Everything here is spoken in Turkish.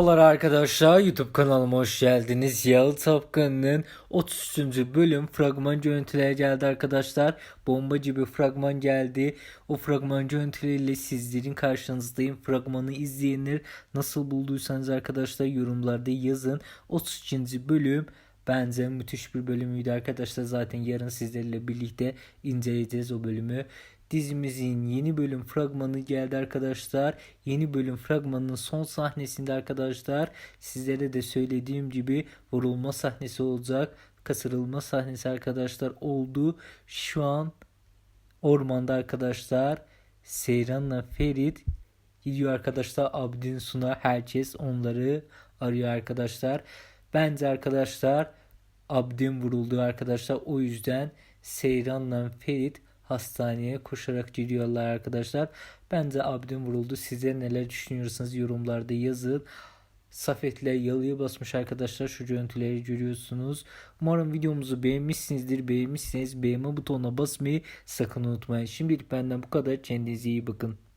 Merhabalar arkadaşlar YouTube kanalıma hoş geldiniz. Yalı Tapkanı'nın 33. bölüm fragman görüntüleri geldi arkadaşlar. Bombacı bir fragman geldi. O fragman görüntüleriyle sizlerin karşınızdayım. Fragmanı izleyenler nasıl bulduysanız arkadaşlar yorumlarda yazın. 33. bölüm Bence müthiş bir bölümüydü arkadaşlar. Zaten yarın sizlerle birlikte inceleyeceğiz o bölümü. Dizimizin yeni bölüm fragmanı geldi arkadaşlar. Yeni bölüm fragmanının son sahnesinde arkadaşlar sizlere de söylediğim gibi vurulma sahnesi olacak. Kasırılma sahnesi arkadaşlar oldu. Şu an ormanda arkadaşlar Seyran'la Ferit gidiyor arkadaşlar Abdin Suna herkes onları arıyor arkadaşlar. Bence arkadaşlar Abdin vuruldu arkadaşlar. O yüzden Seyran'la Ferit hastaneye koşarak gidiyorlar arkadaşlar. Bence Abdin vuruldu. Size neler düşünüyorsanız yorumlarda yazın. Safet'le yalıya basmış arkadaşlar. Şu görüntüleri görüyorsunuz. Umarım videomuzu beğenmişsinizdir. Beğenmişseniz beğenme butonuna basmayı sakın unutmayın. Şimdilik benden bu kadar. Kendinize iyi bakın.